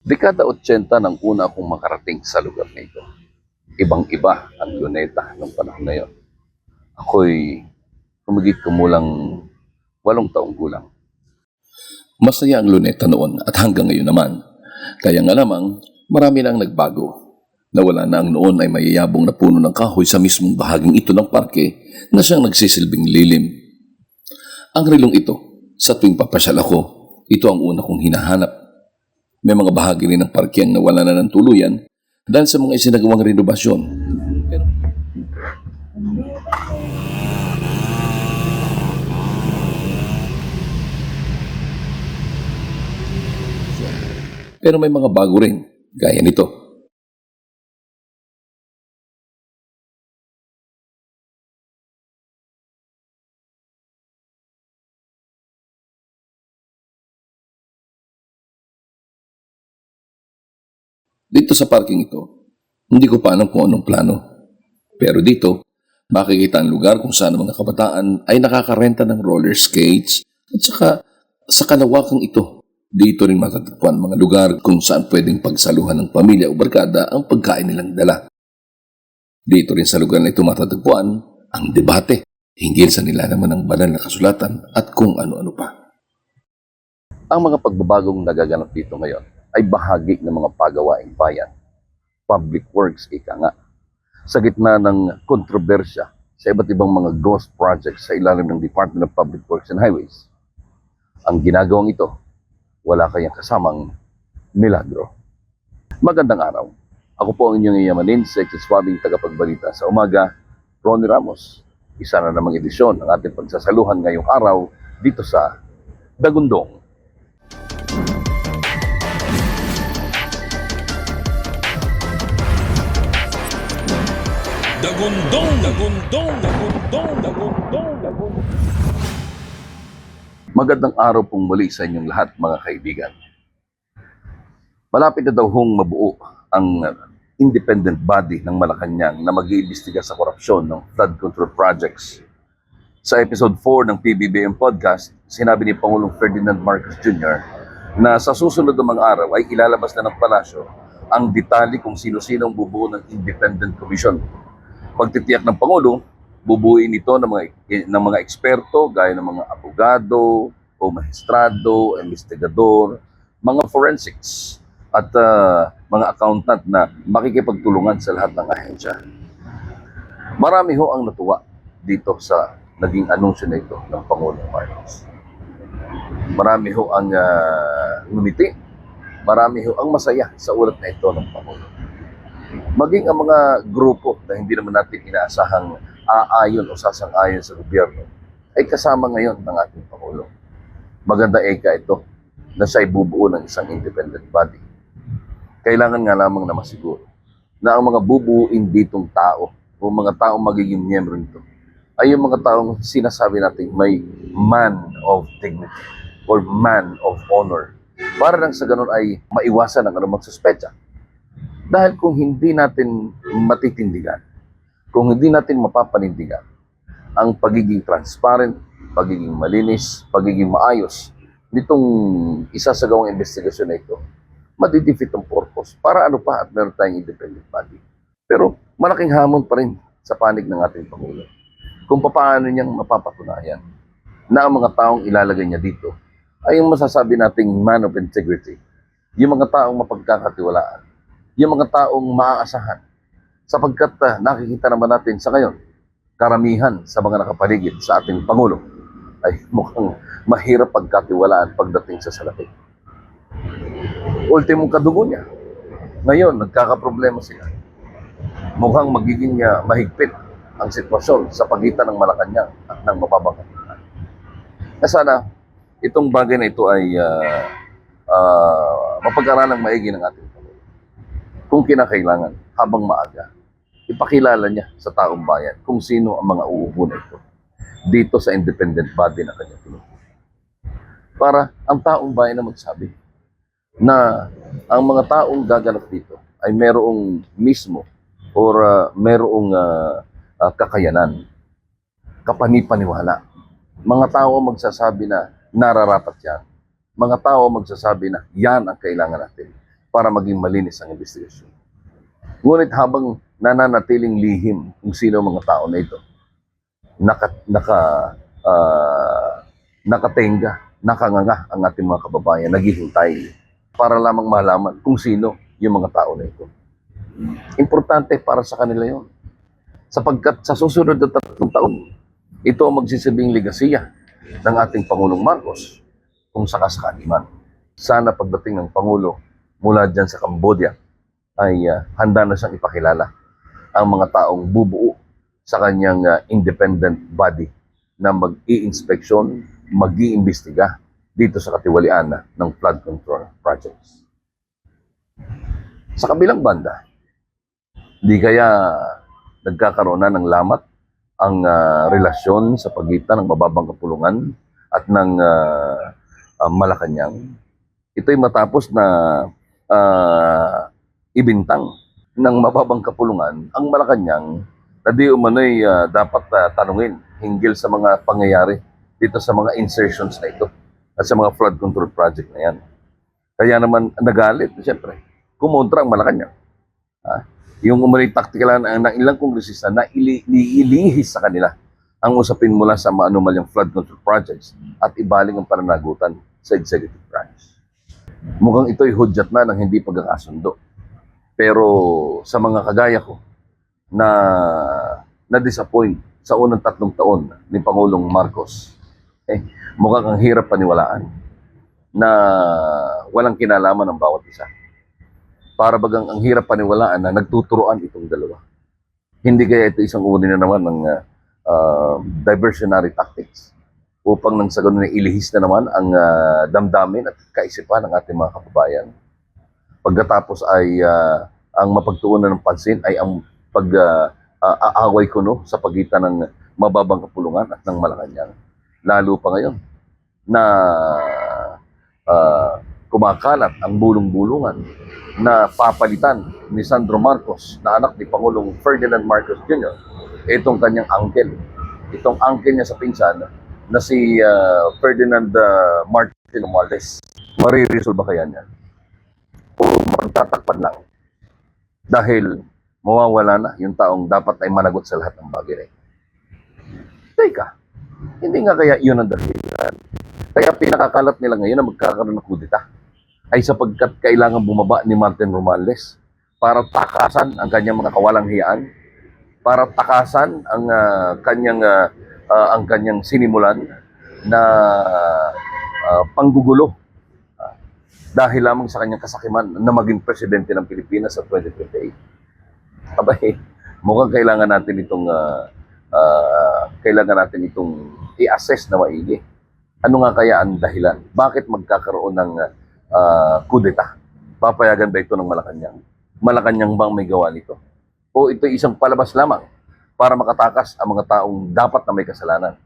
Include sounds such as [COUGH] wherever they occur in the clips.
Dekada 80 nang una akong makarating sa lugar na ito. Ibang-iba ang Luneta ng panahon na yon. Ako'y humigit kumulang walong taong gulang. Masaya ang Luneta noon at hanggang ngayon naman. Kaya nga lamang, marami na ang nagbago. Nawala na ang noon ay mayayabong na puno ng kahoy sa mismong bahaging ito ng parke na siyang nagsisilbing lilim. Ang rilong ito, sa tuwing papasyal ako, ito ang una kong hinahanap. May mga bahagi rin ng parke ang nawala na ng tuluyan dahil sa mga isinagawang renobasyon. Pero, pero may mga bago rin, gaya nito. Dito sa parking ito, hindi ko pa kung anong plano. Pero dito, makikita ang lugar kung saan ang mga kabataan ay nakakarenta ng roller skates at saka sa kalawakang ito, dito rin matatagpuan mga lugar kung saan pwedeng pagsaluhan ng pamilya o barkada ang pagkain nilang dala. Dito rin sa lugar na ito matatagpuan ang debate hinggil sa nila naman ng banal na kasulatan at kung ano-ano pa. Ang mga pagbabagong nagaganap dito ngayon ay bahagi ng mga pagawaing bayan. Public works, ika nga. Sa gitna ng kontrobersya sa iba't ibang mga ghost projects sa ilalim ng Department of Public Works and Highways, ang ginagawang ito, wala kayang kasamang milagro. Magandang araw. Ako po ang inyong iyamanin, sexy-swabbing tagapagbalita sa umaga, Ronnie Ramos. Isa na namang edisyon ng ating pagsasaluhan ngayong araw dito sa Dagundong. Dagundong, dagundong, dagundong, dagundong, dagundong. Magandang araw pong muli sa inyong lahat mga kaibigan. Malapit na daw hong mabuo ang independent body ng Malacanang na mag-iimbestiga sa korupsyon ng flood control projects. Sa episode 4 ng PBBM podcast, sinabi ni Pangulong Ferdinand Marcos Jr. na sa susunod na mga araw ay ilalabas na ng palasyo ang detalye kung sino-sino ang bubuo ng independent commission. Pagtitiyak ng Pangulo, bubuuin ito ng mga ng mga eksperto gaya ng mga abogado o maestrado, investigador, mga forensics at ah, mga accountant na makikipagtulungan sa lahat ng ahensya. Marami ho ang natuwa dito sa naging anunsyo na ito ng Pangulong Marcos. Marami ho ang uh, ngumiti, marami ho ang masaya sa ulat na ito ng Pangulo maging ang mga grupo na hindi naman natin inaasahang aayon o sasang-ayon sa gobyerno ay kasama ngayon ng ating Pangulo. Maganda eka ito na siya bubuo ng isang independent body. Kailangan nga lamang na masiguro na ang mga bubuuin ditong tao o mga taong magiging miyembro nito ay yung mga taong sinasabi natin may man of dignity or man of honor. Para lang sa ganun ay maiwasan ang anumang suspecha. Dahil kung hindi natin matitindigan, kung hindi natin mapapanindigan ang pagiging transparent, pagiging malinis, pagiging maayos nitong isasagawang investigasyon na ito, madidefeat ang purpose. Para ano pa at meron tayong independent body. Pero malaking hamon pa rin sa panig ng ating Pangulo. Kung paano niyang mapapatunayan na ang mga taong ilalagay niya dito ay yung masasabi nating man of integrity, yung mga taong mapagkakatiwalaan, yung mga taong maaasahan. Sapagkat ah, nakikita naman natin sa ngayon, karamihan sa mga nakapaligid sa ating Pangulo ay [LAUGHS] mukhang mahirap pagkatiwalaan pagdating sa salapi. Ultimong kadugo niya. Ngayon, nagkakaproblema sila. Mukhang magiging ah, mahigpit ang sitwasyon sa pagitan ng Malacanang at ng mababang katipunan. Na sana, itong bagay na ito ay uh, mapag-aralang maigi ng ating kung kinakailangan habang maaga, ipakilala niya sa taong bayan kung sino ang mga uupo na ito dito sa independent body na kanya tinutukoy. Para ang taong bayan na magsabi na ang mga taong gaganap dito ay merong mismo or uh, merong uh, uh, kakayanan, kapanipaniwala. Mga tao magsasabi na nararapat yan. Mga tao magsasabi na yan ang kailangan natin para maging malinis ang investigasyon. Ngunit habang nananatiling lihim kung sino ang mga tao na ito, naka, naka, ah, nakatenga, nakanganga ang ating mga kababayan, naghihintay para lamang malaman kung sino yung mga tao na ito. Importante para sa kanila yon. Sapagkat sa susunod na tatlong taon, ito ang magsisibing legasiya ng ating Pangulong Marcos kung sakasakali man. Sana pagdating ng Pangulo mula dyan sa Cambodia ay ah, handa na siyang ipakilala ang mga taong bubuo sa kanyang ah, independent body na mag-i-inspeksyon, mag-iimbestiga dito sa katiwalian na ng flood control projects. Sa kabilang banda, di kaya nagkakaroon na ng lamat ang ah, relasyon sa pagitan ng mababang kapulungan at ng ah, ah, Malacanang. Ito'y matapos na ah, ibintang ng mababang kapulungan ang Malacanang na di umano'y ah, dapat ah, tanungin hinggil sa mga pangyayari dito sa mga insertions na ito at sa mga flood control project na yan. Kaya naman nagalit, siyempre, kumontra ang Malacanang. Ha? Yung umano'y taktikalan ng, ng ilang kongresista na ili, sa kanila ang usapin mula sa mga anomalyang flood control projects at ibaling ang pananagutan sa executive branch. Mukhang ito'y hudyat na ng hindi pagkakasundo. Pero sa mga kagaya ko na na-disappoint sa unang tatlong taon ni Pangulong Marcos, eh, mukhang ang hirap paniwalaan na walang kinalaman ng bawat isa. Para bagang ang hirap paniwalaan na nagtuturoan itong dalawa. Hindi kaya ito isang uri na naman ng ah, ah, diversionary tactics upang nang sa ganun ilihis na naman ang ah, damdamin at kaisipan ng ating mga kababayan. Pagkatapos ay ah, ang mapagtuunan ng pansin ay ang pag-aaway kuno sa pagitan ng mababang kapulungan at ng Malacanang. Lalo pa ngayon na ah, kumakalat ang bulong-bulungan na papalitan ni Sandro Marcos na anak ni Pangulong Ferdinand Marcos Jr. Itong kanyang uncle. Itong uncle niya sa pinsan na si ah, Ferdinand ah, Martin Romualdez. Mariresolve ba kaya niya? O magtatakpan lang? Dahil mawawala na yung taong dapat ay managot sa lahat ng bagay. Teka, hindi nga kaya yun ang dahilan. Kaya pinakakalat nila ngayon na magkakaroon ng kudita ay sapagkat kailangan bumaba ni Martin Romales para takasan ang kanyang mga kawalang hiyaan, para takasan ang ah, kanyang ah, ah, ang kanyang sinimulan na ah, panggugulo ah, dahil lamang sa kanyang kasakiman na maging presidente ng Pilipinas sa 2028. Abay, mukhang kailangan natin itong ah, ah, kailangan natin itong i-assess na maigi. Ano nga kaya ang dahilan? Bakit magkakaroon ng uh, kudeta? Papayagan ba ito ng Malacanang? Malacanang bang may gawa nito? O ito isang palabas lamang para makatakas ang mga taong dapat na may kasalanan?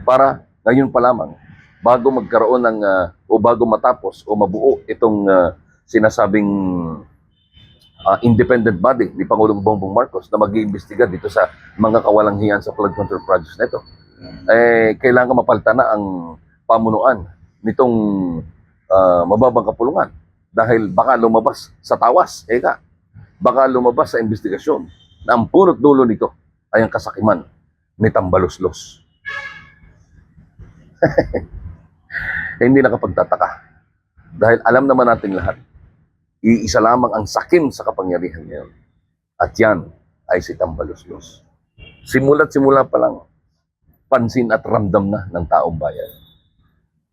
Para ngayon pa lamang, bago magkaroon ng, ah, o bago matapos o mabuo itong ah, sinasabing ah, independent body ni Pangulong Bongbong Marcos na mag-iimbestiga dito sa mga kawalang hiyan sa flood control projects na ito, eh, kailangan mapalitan na ang pamunuan nitong ah, mababang kapulungan dahil baka lumabas sa tawas, eka, baka lumabas sa investigasyon na ang punot dulo nito ay ang kasakiman ni Tambaluslos. [LAUGHS] Hindi nakapagtataka dahil alam naman natin lahat, iisa lamang ang sakim sa kapangyarihan ngayon. At yan ay si Tambaluslos. Simula't simula pa lang, pansin at ramdam na ng taong bayan.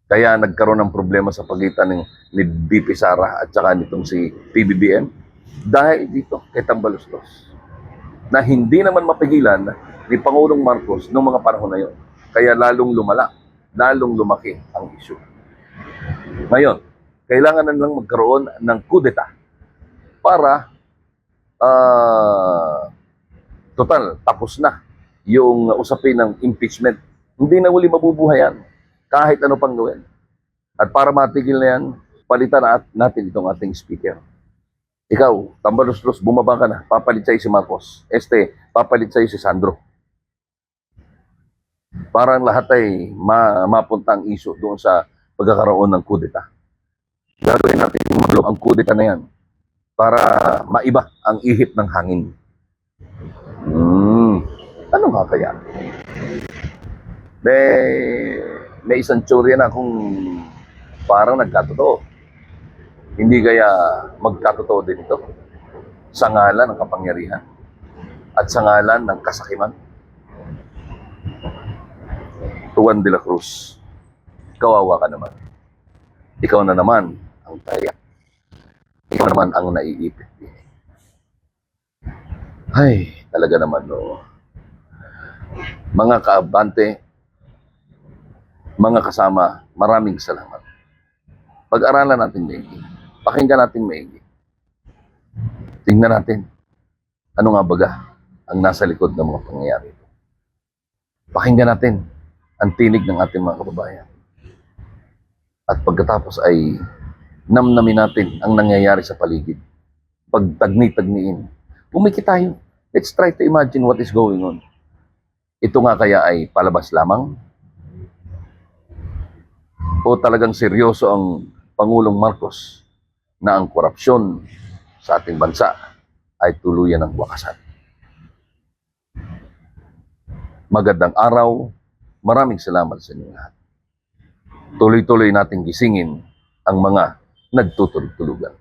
Kaya nagkaroon ng problema sa pagitan ng ni BP Sara at saka nitong si PBBM dahil dito kay Tambaluslos na hindi naman mapigilan ni Pangulong Marcos noong mga panahon na yon. Kaya lalong lumala, lalong lumaki ang issue. Ngayon, kailangan na lang magkaroon ng kudeta para ah, total, tapos na yung usapin ng impeachment. Hindi na uli mabubuhayan kahit ano pang gawin. At para matigil na yan, palitan na natin itong ating speaker. Ikaw, tambalos-los, bumaba ka na. Papalit sa'yo si Marcos. Este, papalit sa'yo si Sandro. Para ang lahat ay ma mapunta ang issue doon sa pagkakaroon ng kudeta. Gagawin natin maglo ang kudeta na yan para maiba ang ihip ng hangin. Hmm, ano nga kaya? May, may isang teorya na kung parang nagkatotoo. Hindi kaya magkatotoo din ito sa ngalan ng kapangyarihan at sa ngalan ng kasakiman. Juan de la Cruz, kawawa ka naman. Ikaw na naman ang taya. Ikaw naman ang naiipit. Ay, talaga naman no. Mga kaabante, mga kasama, maraming salamat. Pag-aralan natin maigi. Pakinggan natin maigi. Tingnan natin ano nga baga ang nasa likod ng mga pangyayari. Pakinggan natin ang tinig ng ating mga kababayan. At pagkatapos ay namnamin natin ang nangyayari sa paligid. Pagtagni-tagniin. Pumikit tayo. Let's try to imagine what is going on. Ito nga kaya ay palabas lamang? O talagang seryoso ang Pangulong Marcos na ang korupsyon sa ating bansa ay tuluyan ng wakasan? Magandang araw. Maraming salamat sa inyo lahat. Tuloy-tuloy nating gisingin ang mga nagtutulog-tulugan.